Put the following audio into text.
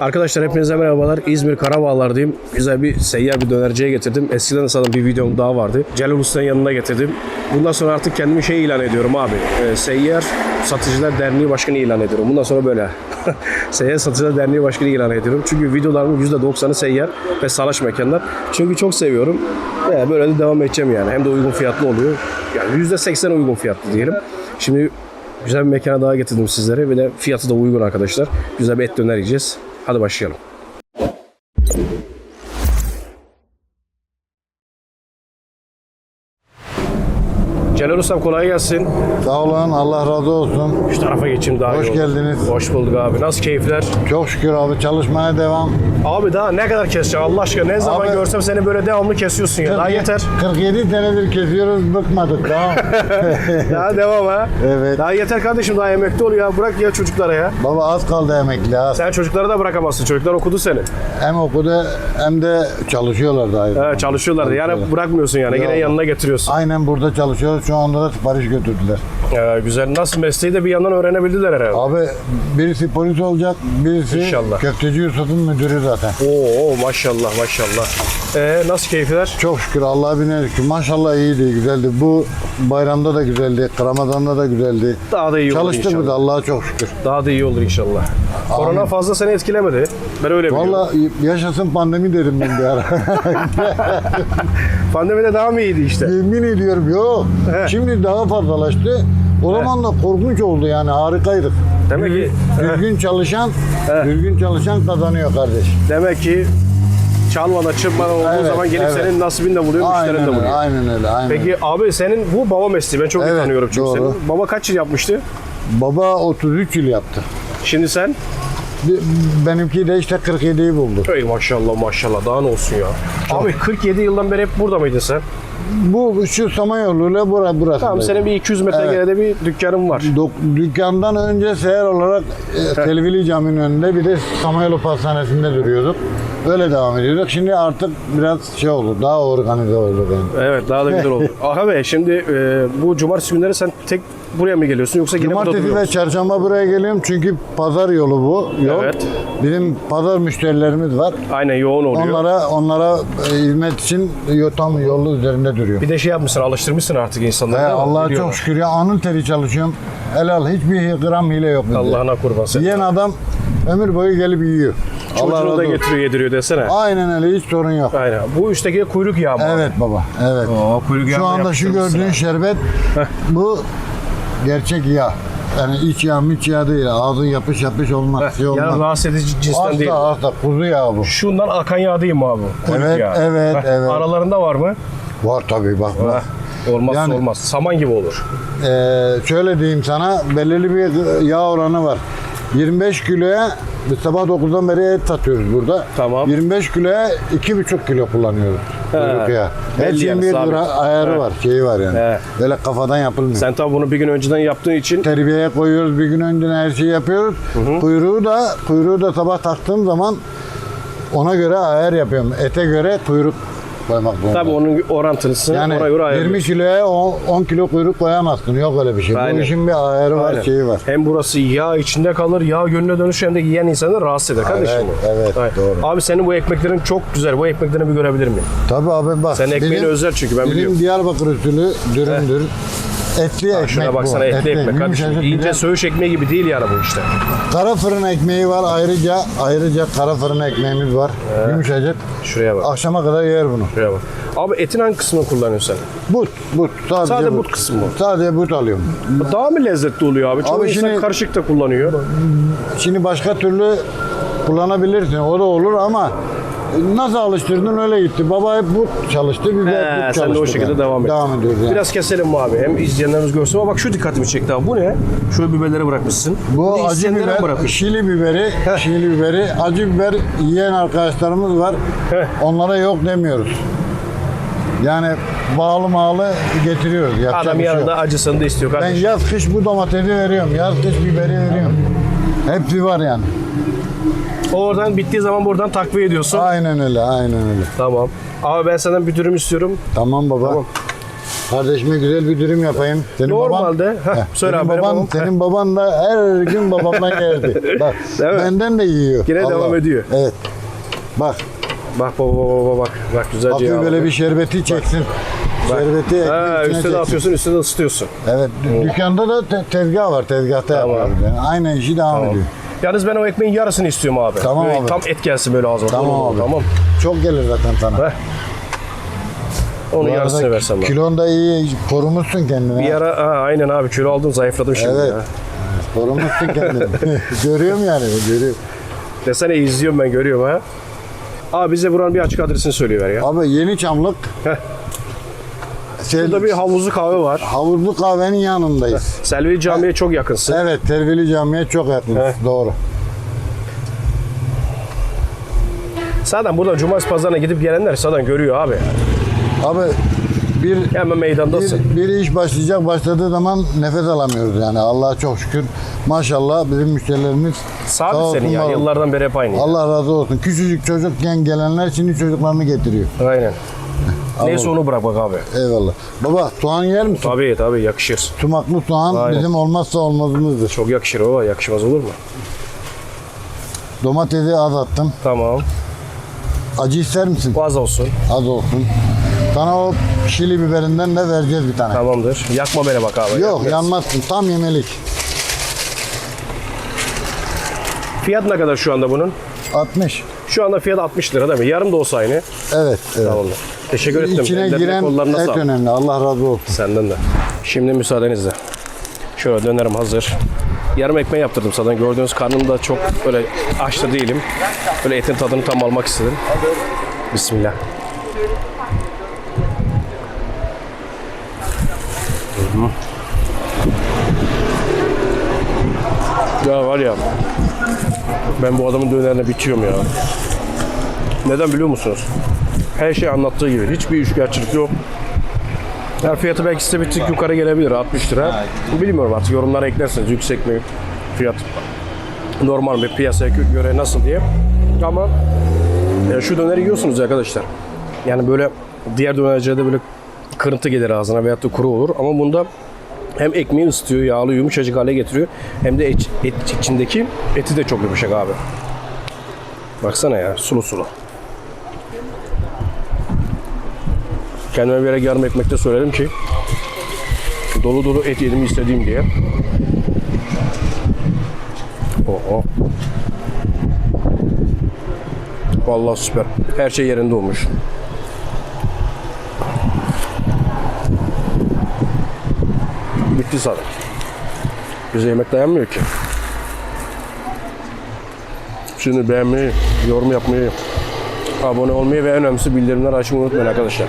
Arkadaşlar hepinize merhabalar. İzmir Karabağlar'dayım. Güzel bir seyyar bir dönerciye getirdim. Eskiden sanırım bir videom daha vardı. Celal Usta'nın yanına getirdim. Bundan sonra artık kendimi şey ilan ediyorum abi. Ee, seyyar Satıcılar Derneği Başkanı ilan ediyorum. Bundan sonra böyle. seyyar Satıcılar Derneği Başkanı ilan ediyorum. Çünkü videolarımın %90'ı seyyar ve salaş mekanlar. Çünkü çok seviyorum. Ve böyle de devam edeceğim yani. Hem de uygun fiyatlı oluyor. Yani %80 uygun fiyatlı diyelim. Şimdi Güzel bir mekana daha getirdim sizlere ve de fiyatı da uygun arkadaşlar. Güzel bir et döner yiyeceğiz. هذا هو Celal Ustam kolay gelsin. Sağ olun, Allah razı olsun. Şu tarafa geçeyim daha Hoş iyi olur. geldiniz. Hoş bulduk abi. Nasıl keyifler? Çok şükür abi çalışmaya devam. Abi daha ne kadar keseceğim Allah aşkına? Ne zaman Abi- görsem seni böyle devamlı kesiyorsun ya. Daha yeter. 47 senedir kesiyoruz, bıkmadık daha. Daha devam ha. Evet. Daha yeter kardeşim daha emekli ol ya. Bırak ya çocuklara ya. Baba az kaldı emekli az. Sen çocukları da bırakamazsın. Çocuklar okudu seni. Hem okudu hem de çalışıyorlar daha. He, çalışıyorlar. Yani bırakmıyorsun yani. Yine Yok. yanına getiriyorsun. Aynen burada çalışıyoruz. Şu anda da sipariş götürdüler. Ee, güzel. Nasıl mesleği de bir yandan öğrenebildiler herhalde. Abi birisi polis olacak, birisi İnşallah. köfteci Yusuf'un müdürü zaten. Oo maşallah maşallah. Ee, nasıl keyifler? Çok şükür Allah'a biner şükür. Maşallah iyiydi, güzeldi. Bu bayramda da güzeldi, Ramazan'da da güzeldi. Daha da iyi olur Çalıştık inşallah. biz Allah'a çok şükür. Daha da iyi olur inşallah. Korona fazla seni etkilemedi. Ben öyle biliyorum. Valla yaşasın pandemi derim ben bir ara. Pandemide daha mı iyiydi işte? Yemin ediyorum yok. He. Şimdi daha fazlalaştı. O zaman da korkunç oldu yani harikaydık. Demek ki Düzgün çalışan, düzgün çalışan kazanıyor kardeş. demek ki çalmadan çırpmadan olduğu Evet, zaman gelip evet. senin nasibin de buluyor, müşterin Aynen de öyle, buluyor. aynen öyle, aynen. Peki abi senin bu baba mesleği ben çok iyi Evet, tanıyorum çünkü doğru. senin. Baba kaç yıl yapmıştı? Baba 33 yıl yaptı. Şimdi sen? Benimki de işte 47'yi buldu. Ey maşallah maşallah daha ne olsun ya. Abi 47 yıldan beri hep burada mıydın sen? Bu şu Samanyolu'yla bura, burası. Tamam senin bir 200 metre Evet. geride bir dükkanın var. Dok- dükkandan önce seher olarak e, Telvili Camii'nin önünde bir de Samanyolu Pastanesi'nde duruyorduk. Öyle devam ediyorduk. Şimdi artık biraz şey oldu, daha organize oldu benim. Evet daha da güzel oldu. Aha be şimdi e, bu cumartesi günleri sen tek buraya mı geliyorsun yoksa yine burada Cumartesi duruyor ve musun? çarşamba buraya geliyorum çünkü pazar yolu bu yol. Evet. Bizim pazar müşterilerimiz var. Aynen yoğun oluyor. Onlara onlara e, hizmet için yo- tam yolu üzerinde duruyor. Bir de şey yapmışsın alıştırmışsın artık insanları. He, değil mi? Allah'a Biliyorlar. çok şükür ya anın teri çalışıyorum. Helal hiçbir gram hile yok. bizde. Allah'ına kurban sen. Yiyen adam ömür boyu gelip yiyor. Allah Çocuğunu razı da olsun. getiriyor yediriyor desene. Aynen öyle hiç sorun yok. Aynen. Bu üstteki de kuyruk yağı mı? Evet baba. Evet. Oo, kuyruk Şu yağını anda şu gördüğün ha. şerbet bu gerçek yağ. Yani iç yağ, miç yağ değil. Ağzın yapış yapış olmaz. Şey olmaz. Yani rahatsız edici cinsten değil. Asla asla kuzu yağı bu. Şundan akan yağ değil mi abi? Kuyruk Evet, yağı. evet, evet. Aralarında var mı? Var tabii bak. bak. Heh, Olmazsa Yani- olmaz. Saman gibi olur. Ee, şöyle diyeyim sana belirli bir yağ oranı var. 25 kiloya biz sabah 9'dan beri et satıyoruz burada. Tamam. 25 kiloya 2,5 kilo kullanıyoruz. Kuyruk yağı. Belli Hepsinin yani, bir sabit. lira ayarı He. var, şeyi var yani. He. Böyle kafadan yapılmıyor. Sen tabi bunu bir gün önceden yaptığın için Terbiyeye koyuyoruz, bir gün önceden her şeyi yapıyoruz. Kuyruğu da kuyruğu da sabah taktığım zaman ona göre ayar yapıyorum. Ete göre kuyruk koymak zorunda. tabi onun orantısını yani ona göre 20 ayarlıyorsun. kiloya 10, 10 kilo kuyruk koyamazsın. Yok öyle bir şey. Aynen. Bu işin bir ayarı var, Aynen. şeyi var. Hem burası yağ içinde kalır, yağ gönlüne dönüşür hem de yiyen insanı rahatsız eder kardeşim. bu. evet, Aynen. doğru. Abi senin bu ekmeklerin çok güzel. Bu ekmeklerini bir görebilir miyim? Tabii abi bak. Senin ekmeğini özel çünkü ben bizim biliyorum. Diyarbakır usulü dürümdür. Etli ekmek Şuna bu. baksana etli ekmek kardeşim. yumuşacık, İnce söğüş ekmeği gibi değil yani bu işte. Kara fırın ekmeği var ayrıca ayrıca kara fırın ekmeğimiz var. Yumuşacık. Şuraya bak. Akşama kadar yer bunu. Şuraya bak. Abi etin hangi kısmını kullanıyorsun sen? But, but. Sadece, Sadece but kısmı mı? Sadece but alıyorum. Bu Daha mı lezzetli oluyor abi? Çoğu Abi insan şimdi- karışık da kullanıyor. Şimdi başka türlü kullanabilirsin. O da olur ama nasıl alıştırdın öyle gitti. Baba hep but çalıştı. Biz de hep He, but sen de o şekilde yani. devam et. Devam ediyoruz yani. Biraz keselim mi abi? Hem izleyenlerimiz görsün ama bak şu dikkatimi çekti abi. Bu ne? Şöyle biberleri bırakmışsın. Bu Bir de acı izleyenlere mi biber, şili biberi, şili biberi, acı biber yiyen arkadaşlarımız var. Heh. Onlara yok demiyoruz. Yani bağlı mağlı getiriyoruz. Yapacak Adam bir şey yok. yanında acısını da istiyor Ben kardeşim. yaz kış bu domatesi veriyorum. Yaz kış biberi veriyorum. Hepsi var yani. Oradan bittiği zaman buradan takviye ediyorsun. Aynen öyle, aynen öyle. Tamam. Abi ben senden bir dürüm istiyorum. Tamam baba. Tamam. Kardeşime güzel bir dürüm yapayım. Senin Normalde- baban, Heh, söyle senin abi, baban, babam- senin baban da her gün babamdan geldi. Bak benden de yiyor. Yine devam ediyor. Evet. Bak Bak baba baba bak. Bak güzelce yağlı. böyle bir şerbeti çeksin. Şerbeti ekmek Ha, üstüne çeksin. atıyorsun üstüne ısıtıyorsun. Evet, dü- dükkanda da te- tezgah var. Tezgahta Tamam. yapıyoruz. Yani. Aynı işi devam ediyor. Yalnız ben o ekmeğin yarısını istiyorum abi. Tamam Böyle abi. Tam et gelsin böyle ağzıma. Tamam Tamam abi. Tamam. Çok gelir zaten sana. Heh. Onun Bu arada yarısını versem ben. Kilon da iyi korumuşsun kendini. Bir ha. ara ha, aynen abi kilo aldım zayıfladım şimdi Evet. ya. Korumuşsun kendini. Görüyorum yani. Görüyorum. Desene izliyorum ben görüyorum ha. Abi bize buranın bir açık adresini söyleyiver ya. Abi yeni çamlık. Heh. Sel, Burada bir havuzlu kahve var. havuzlu kahvenin yanındayız. Selvi Camii'ye çok yakınsın. Evet, Tervili Camii'ye çok yakın. Heh. Doğru. Zaten burada cumartesi pazarına gidip gelenler zaten görüyor abi. Abi bir Hemen meydandasın. bir, bir iş başlayacak başladığı zaman nefes alamıyoruz yani Allah'a çok şükür. Maşallah bizim müşterilerimiz sağ Sabit senin ya. olsunlar. Yıllardan beri hep aynı. Allah razı olsun. Küçücük çocukken gelenler şimdi çocuklarını getiriyor. Aynen. Neyse onu bırak bak abi. Eyvallah. Baba soğan yer misin? Tabii tabii yakışır. Sumaklı soğan Aynen. bizim olmazsa olmazımızdır. Çok yakışır o. Yakışmaz olur mu? Domatesi az attım. Tamam. Acı ister misin? Az olsun. Az olsun. Sana o şili biberinden de vereceğiz bir tane. Tamamdır. Yakma beni bak abi. Yok Yakma. yanmazsın. Tam yemelik. Fiyat ne kadar şu anda bunun? 60. Şu anda fiyat 60 lira değil mi? Yarım da olsa aynı. Evet. evet. Tamamdır. Teşekkür ettim. İçine Ellerine, giren kollarına et sağlık. önemli. Allah razı olsun. Senden de. Şimdi müsaadenizle. Şöyle dönerim hazır. Yarım ekmeği yaptırdım zaten. Gördüğünüz karnım da çok böyle aç da değilim. Böyle etin tadını tam almak istedim. Bismillah. Ya var ya ben bu adamın dönerine bitiyorum ya. Neden biliyor musunuz? Her şey anlattığı gibi. Hiçbir üçkağıtçılık yok. Ya fiyatı belki size bir tık yukarı gelebilir 60 lira. Bilmiyorum artık yorumlara eklersiniz yüksek mi fiyat normal mi piyasaya göre nasıl diye. Ama e, şu döneri yiyorsunuz arkadaşlar. Yani böyle diğer dönercilerde böyle kırıntı gelir ağzına veyahut da kuru olur. Ama bunda hem ekmeği ısıtıyor, yağlı yumuşacık hale getiriyor. Hem de et, et içindeki eti de çok yumuşak abi. Baksana ya sulu sulu. Kendime bir yere yarım ekmekte söyledim ki dolu dolu et yedim istediğim diye. Oho. Vallahi süper. Her şey yerinde olmuş. Bitti zaten. Bize yemek dayanmıyor ki. Şimdi beğenmeyi, yorum yapmayı, abone olmayı ve en önemlisi bildirimleri açmayı unutmayın arkadaşlar.